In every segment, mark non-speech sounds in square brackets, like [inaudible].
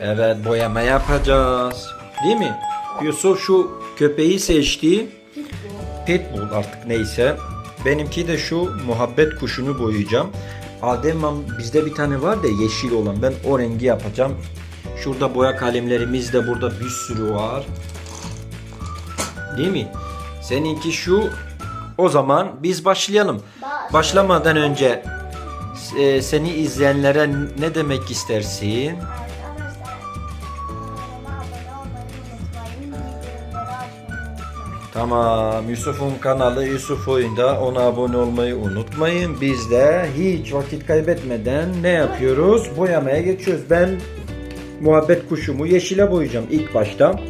Evet boyama yapacağız. Değil mi? Yusuf şu köpeği seçti. Pitbull artık neyse. Benimki de şu muhabbet kuşunu boyayacağım. Adem bizde bir tane var da yeşil olan. Ben o rengi yapacağım. Şurada boya kalemlerimiz de burada bir sürü var. Değil mi? Seninki şu. O zaman biz başlayalım. Baş. Başlamadan önce e, seni izleyenlere ne demek istersin? Tamam Yusuf'un kanalı Yusuf Oyun'da ona abone olmayı unutmayın. Biz de hiç vakit kaybetmeden ne yapıyoruz? Boyamaya geçiyoruz. Ben muhabbet kuşumu yeşile boyayacağım ilk başta.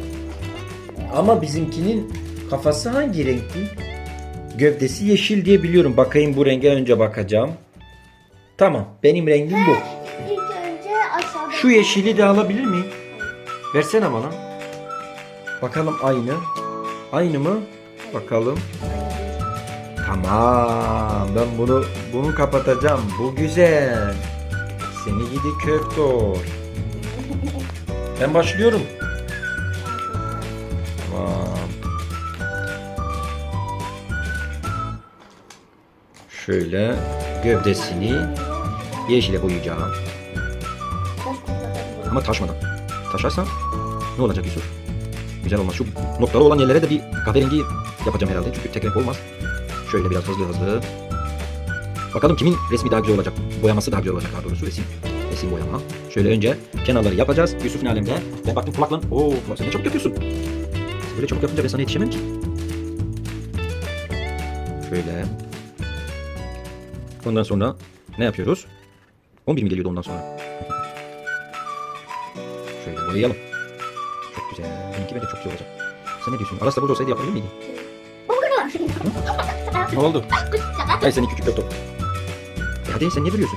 Ama bizimkinin kafası hangi renkti? Gövdesi yeşil diye biliyorum. Bakayım bu renge önce bakacağım. Tamam benim rengim bu. İlk önce aşağıda. Şu yeşili de alabilir miyim? Versene bana. Bakalım aynı. Aynı mı? Bakalım. Tamam. Ben bunu bunu kapatacağım. Bu güzel. Seni gidi köktor. Ben başlıyorum. Tamam. Şöyle gövdesini yeşile boyayacağım. Ama taşmadan. Taşarsa ne olacak Yusuf? Güzel olmaz. Şu noktalı olan yerlere de bir kahverengi yapacağım herhalde. Çünkü tek renk olmaz. Şöyle biraz hızlı hızlı. Bakalım kimin resmi daha güzel olacak. Boyaması daha güzel olacak daha doğrusu resim. Resim boyama. Şöyle önce kenarları yapacağız. Yusuf'un alemde. Ben baktım kulaklığın. Oo kulak sen ne çabuk yapıyorsun. Böyle çabuk yapınca ben sana yetişemem ki. Şöyle. Ondan sonra ne yapıyoruz? 11 mi geliyordu ondan sonra? Şöyle boyayalım. Çok güzel. Benimki bence çok güzel olacak. Sen ne diyorsun? Aras da burada olsaydı yapabilir miydin? Ne oldu? Ay senin küçük laptop. E hadi sen niye diye.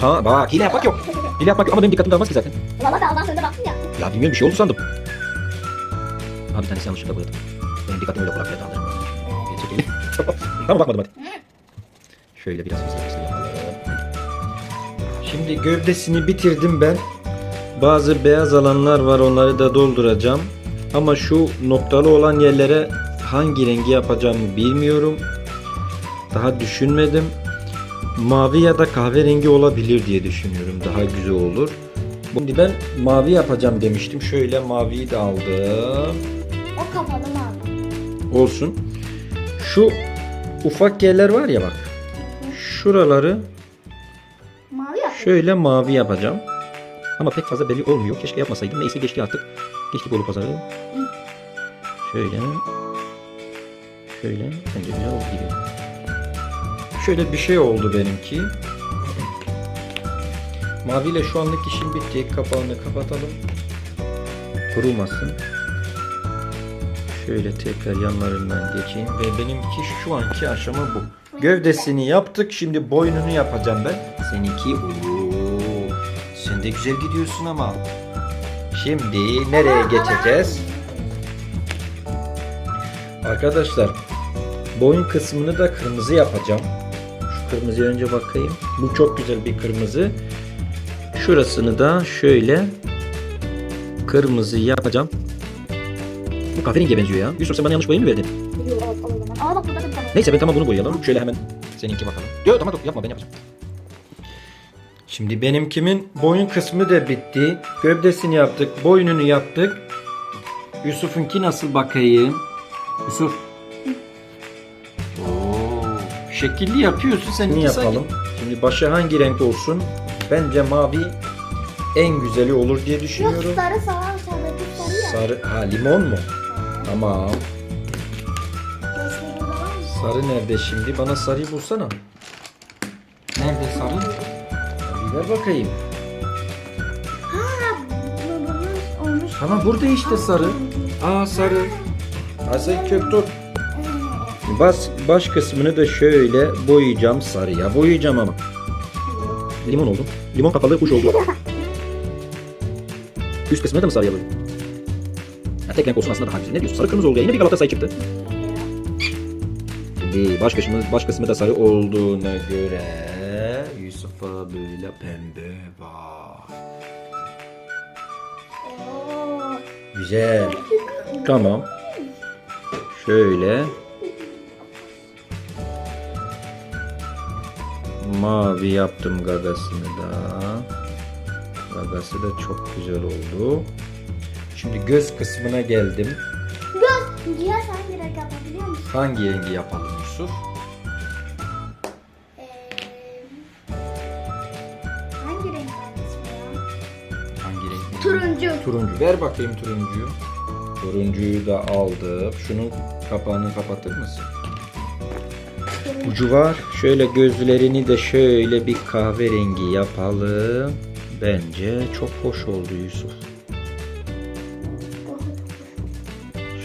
Ha bak hile yapmak yok. Hile yapmak yok ama benim dikkatim dağılmaz ki zaten. Valla da ondan sonra baktım ya. Ya bilmiyorum bir şey oldu sandım. Ha bir tanesi yanlışlıkla boyadım. Benim dikkatim öyle dağılır. Çekil. [laughs] tamam bakmadım hadi. Şöyle biraz hızlı hızlı yapalım. Şimdi gövdesini bitirdim ben. Bazı beyaz alanlar var onları da dolduracağım. Ama şu noktalı olan yerlere hangi rengi yapacağımı bilmiyorum. Daha düşünmedim. Mavi ya da kahverengi olabilir diye düşünüyorum. Daha güzel olur. Şimdi ben mavi yapacağım demiştim. Şöyle maviyi de aldım. O kapalı mavi. Olsun. Şu ufak yerler var ya bak. Şuraları. Şöyle mavi yapacağım. Ama pek fazla belli olmuyor. Keşke yapmasaydım. Neyse geçti artık. Geçti Bolu pazarı. Şöyle. Şöyle. Bence güzel oldu gibi. Şöyle bir şey oldu benimki. Maviyle şu anlık işim bitti. Kapağını kapatalım. Kurumasın. Şöyle tekrar yanlarından geçeyim ve benimki şu anki aşama bu. Gövdesini yaptık. Şimdi boynunu yapacağım ben. Seninki ooo. Sen de güzel gidiyorsun ama. Şimdi nereye geçeceğiz? Arkadaşlar boyun kısmını da kırmızı yapacağım. Şu kırmızıya önce bakayım. Bu çok güzel bir kırmızı. Şurasını da şöyle kırmızı yapacağım. Bu kahverengiye benziyor ya. Yusuf sen bana yanlış boyayı mı verdin? Yok. Aa bak burada da bir tane. Neyse ben tamam bunu boyayalım. Şöyle hemen seninki bakalım. Yok tamam dur yapma ben yapacağım. Şimdi benimkimin boyun kısmı da bitti. Gövdesini yaptık. Boynunu yaptık. Yusuf'unki nasıl bakayım? Yusuf. Oo, şekilli yapıyorsun sen. yapalım. Şimdi başı hangi renk olsun? Bence mavi en güzeli olur diye Yok düşünüyorum. sarı sarı aşağıdaki sarı ya. Sarı, ha limon mu? Tamam. Sarı nerede şimdi? Bana sarıyı bulsana. Nerede sarı? Ver bakayım. Ha, bu- bunun olmuş. Tamam burada işte sarı. Aa sarı. Azay köktür. Bas, baş kısmını da şöyle boyayacağım sarıya. Boyayacağım ama. Limon oldu. Limon kapalı kuş oldu. Üst kısmını da mı sarıya boyayayım? Ha, tek renk olsun aslında daha güzel. Ne diyorsun? Sarı kırmızı oldu. ya. Yine bir Galatasaray çıktı. Şimdi baş kısmı, baş kısmı da sarı olduğuna göre Yusuf'a böyle pembe var. Oo. Güzel. Tamam. Şöyle. Mavi yaptım gagasını da. Gagası da çok güzel oldu. Şimdi göz kısmına geldim. Göz. Sen bir renk yapabiliyor musun? Hangi rengi yapalım Yusuf? Turuncu. Turuncu. Ver bakayım turuncuyu. Turuncuyu da aldım. Şunun kapağını kapatır mısın? Ucu var. Şöyle gözlerini de şöyle bir kahverengi yapalım. Bence çok hoş oldu Yusuf.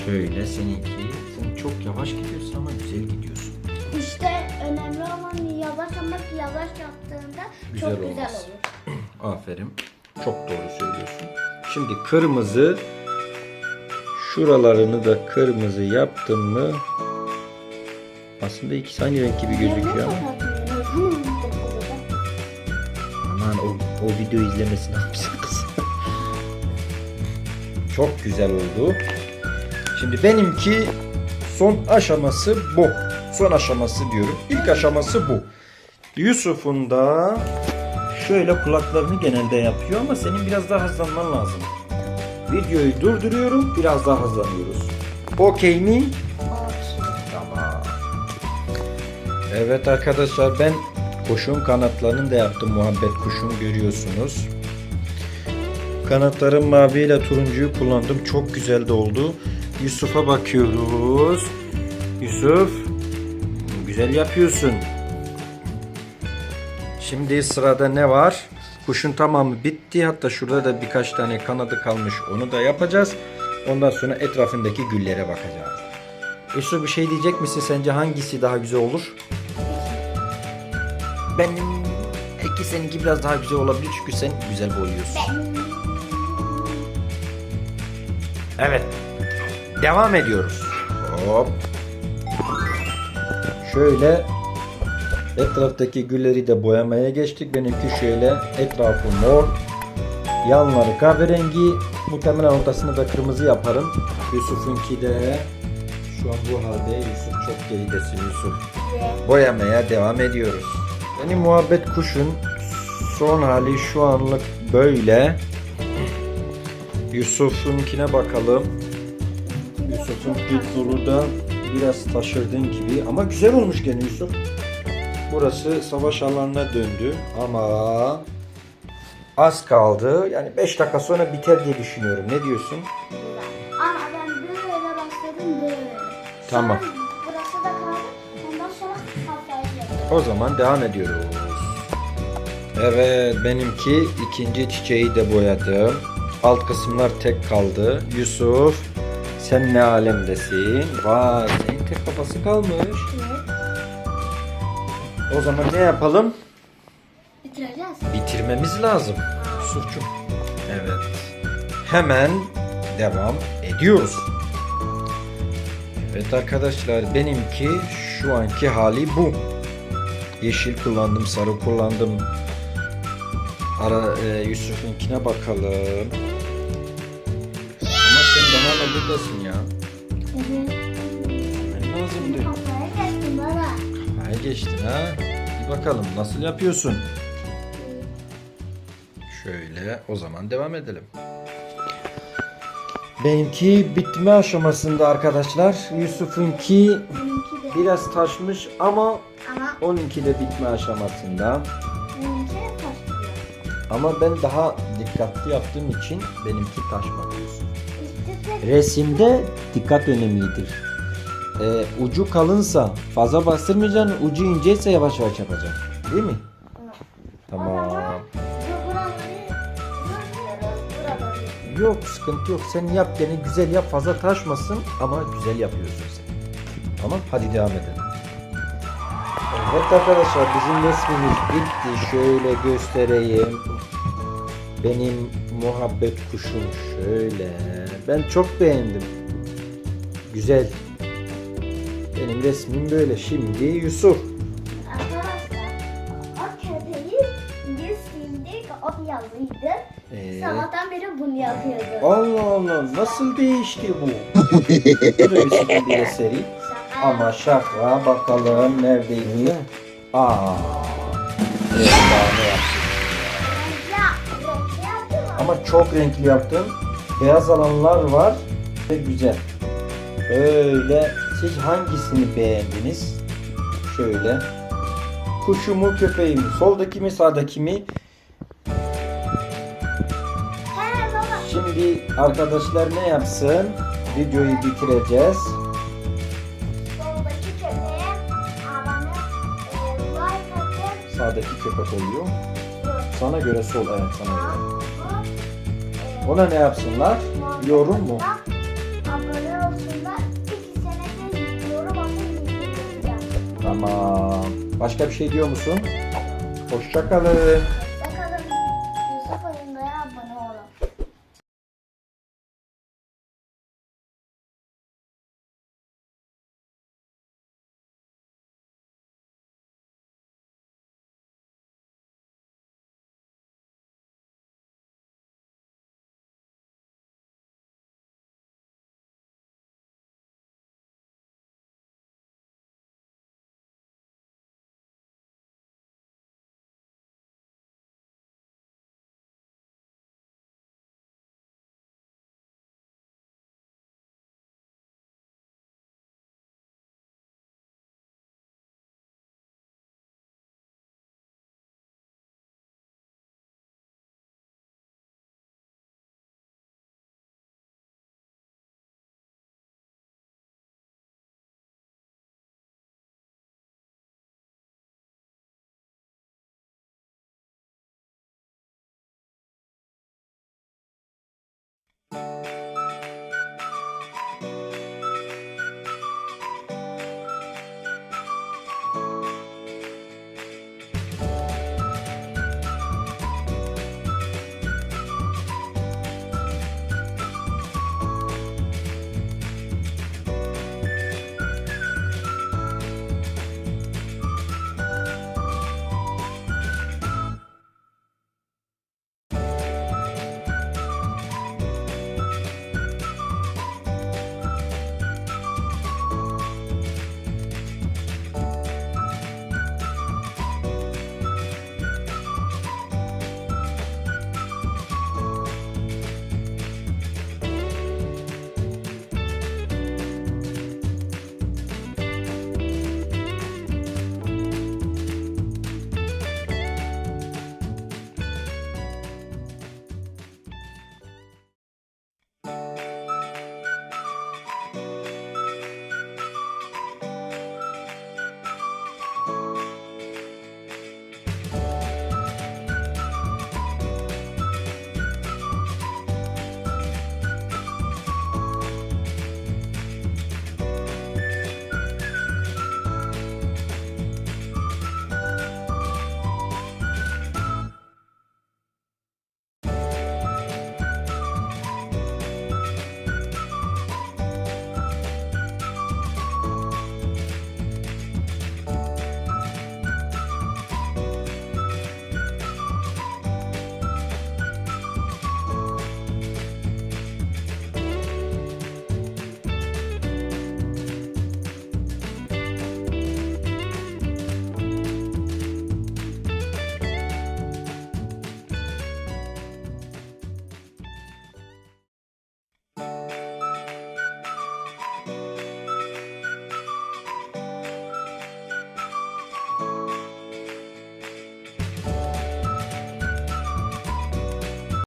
Şöyle seninki. Sen çok yavaş gidiyorsun ama güzel gidiyorsun. İşte önemli olan yavaş ama yavaş yaptığında Güzel çok güzel olmaz. olur. [clears throat] Aferin. Çok doğru söylüyorsun. Şimdi kırmızı şuralarını da kırmızı yaptım mı aslında ikisi aynı renk gibi gözüküyor ama aman o, o video izlemesini yapsın kız. Çok güzel oldu. Şimdi benimki son aşaması bu. Son aşaması diyorum. İlk aşaması bu. Yusuf'un da şöyle kulaklarını genelde yapıyor ama senin biraz daha hızlanman lazım. Videoyu durduruyorum, biraz daha hızlanıyoruz. Okey mi? Evet arkadaşlar ben kuşun kanatlarını da yaptım. Muhabbet kuşum görüyorsunuz. Kanatlarım mavi ile turuncuyu kullandım. Çok güzel de oldu. Yusuf'a bakıyoruz. Yusuf güzel yapıyorsun. Şimdi sırada ne var? Kuşun tamamı bitti. Hatta şurada da birkaç tane kanadı kalmış. Onu da yapacağız. Ondan sonra etrafındaki güllere bakacağız. Yusuf bir şey diyecek misin? Sence hangisi daha güzel olur? Benim belki seninki biraz daha güzel olabilir çünkü sen güzel boyuyorsun. Evet. Devam ediyoruz. Hop. Şöyle etraftaki gülleri de boyamaya geçtik. Benimki şöyle etrafı mor. Yanları kahverengi. Muhtemelen ortasını da kırmızı yaparım. Yusuf'unki de şu an bu halde. Yusuf çok geridesin Yusuf. Boyamaya devam ediyoruz. Benim muhabbet kuşun son hali şu anlık böyle. Yusuf'unkine bakalım. Yusuf'un pitbull'u da biraz taşırdığın gibi ama güzel olmuş gene Yusuf. Burası savaş alanına döndü ama az kaldı. Yani 5 dakika sonra biter diye düşünüyorum. Ne diyorsun? Ama ben böyle başladım böyle. Tamam. Burası da kaldı. Ondan sonra kafayı. O zaman devam ediyoruz. Evet benimki ikinci çiçeği de boyadım. Alt kısımlar tek kaldı. Yusuf sen ne alemdesin? Vay senin tek kafası kalmış. O zaman ne yapalım? Bitireceğiz. Bitirmemiz lazım. Yusuf'cum. Evet. Hemen devam ediyoruz. Evet arkadaşlar benimki şu anki hali bu. Yeşil kullandım, sarı kullandım. Ara e, Yusuf'unkine bakalım. Ama sen daha hala buradasın ya. Evet. Ben lazımdı. Kafaya geçtim baba. Ay geçtin ha. Bir bakalım nasıl yapıyorsun. Şöyle o zaman devam edelim. Benimki bitme aşamasında arkadaşlar. Yusuf'unki Benimki de. biraz taşmış ama Ama onunki de bitme aşamasında. benimki de taşıyor. Ama ben daha dikkatli yaptığım için benimki taşmadı Yusuf. İşte de Resimde dikkat önemlidir. Ee, ucu kalınsa fazla bastırmayacaksın, ucu inceyse yavaş yavaş yapacaksın. Değil mi? Tamam. Yok sıkıntı yok. Sen yap gene güzel yap fazla taşmasın ama güzel yapıyorsun sen. Tamam hadi devam edelim. Evet arkadaşlar bizim resmimiz bitti. Şöyle göstereyim. Benim muhabbet kuşum şöyle. Ben çok beğendim. Güzel. Benim resmim böyle. Şimdi Yusuf. O köpeği biz sildik o yazıydı. Ee, Sabahtan beri bunu yapıyordu. Allah Allah nasıl değişti bu? [laughs] Bu da bir sıkıntı eseri. Şaka. Ama şaka bakalım neredeydi? Aa. Evet, daha ne yapsın? Ya, renkli yaptım ama. Ama çok renkli yaptım. Beyaz alanlar var ve güzel. Öyle. Siz hangisini beğendiniz? Şöyle. Kuşumu, köpeğimi. Soldaki mi, sağdaki mi? He baba. Şimdi arkadaşlar ne yapsın? Videoyu bitireceğiz. Soldaki köpeğe abone e, like atın. Sağdaki köpek oluyor. Sana göre sol, evet sana göre. Ona ne yapsınlar? Yorum mu? Abone Tamam. Başka bir şey diyor musun? Hoşçakalın.